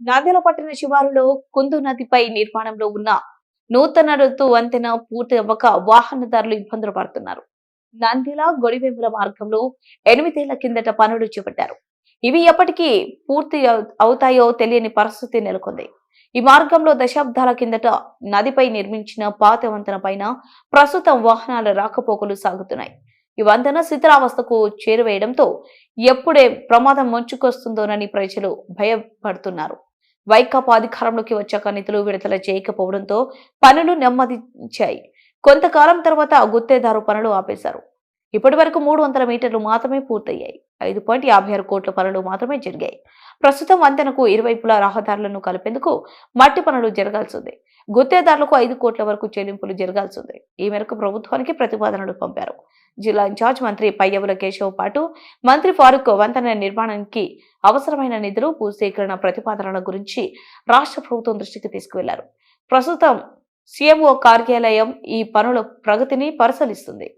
నాందేల పట్టణ శివారులో కుందు నదిపై నిర్మాణంలో ఉన్న నూతన రుతు వంతెన పూర్తి అవ్వక వాహనదారులు ఇబ్బందులు పడుతున్నారు. నందిల గొడివెంపుల మార్గంలో ఎనిమిదేళ్ళ కిందట పనులు చేపట్టారు. ఇవి ఎప్పటికీ పూర్తి అవుతాయో తెలియని పరిస్థితి నెలకొంది. ఈ మార్గంలో దశాబ్దాల కిందట నదిపై నిర్మించిన పాత వంతెన పైన ప్రస్తుతం వాహనాల రాకపోకలు సాగుతున్నాయి. ఈ వంతెన శిథిలావస్థకు చేరువేయడంతో ఎప్పుడే ప్రమాదం ముంచుకొస్తుందోనని ప్రజలు భయపడుతున్నారు. వైకాపా అధికారంలోకి వచ్చాక నిధులు విడుదల చేయకపోవడంతో పనులు నెమ్మదించాయి. కొంతకాలం తర్వాత గుత్తేదారు పనులు ఆపేశారు. ఇప్పటి వరకు మూడు వందల మీటర్లు మాత్రమే పూర్తయ్యాయి. ఐదు పాయింట్ యాభై ఆరు కోట్ల పనులు మాత్రమే జరిగాయి. ప్రస్తుతం వంతెనకు ఇరువైపులా రహదారులను కలిపేందుకు మట్టి పనులు జరగాల్సింది. గుత్తేదారులకు ఐదు కోట్ల వరకు చెల్లింపులు జరగాల్సింది. ఈ మేరకు ప్రభుత్వానికి ప్రతిపాదనలు పంపారు. జిల్లా ఇన్ఛార్జ్ మంత్రి పయ్యవుల కేశవ్ పాటు మంత్రి ఫారూక్ వంతెన నిర్మాణానికి అవసరమైన నిధులు భూసేకరణ ప్రతిపాదనల గురించి రాష్ట్ర ప్రభుత్వం దృష్టికి తీసుకువెళ్ళారు. ప్రస్తుతం సీఎంఓ కార్యాలయం ఈ పనుల ప్రగతిని పరిశీలిస్తుంది.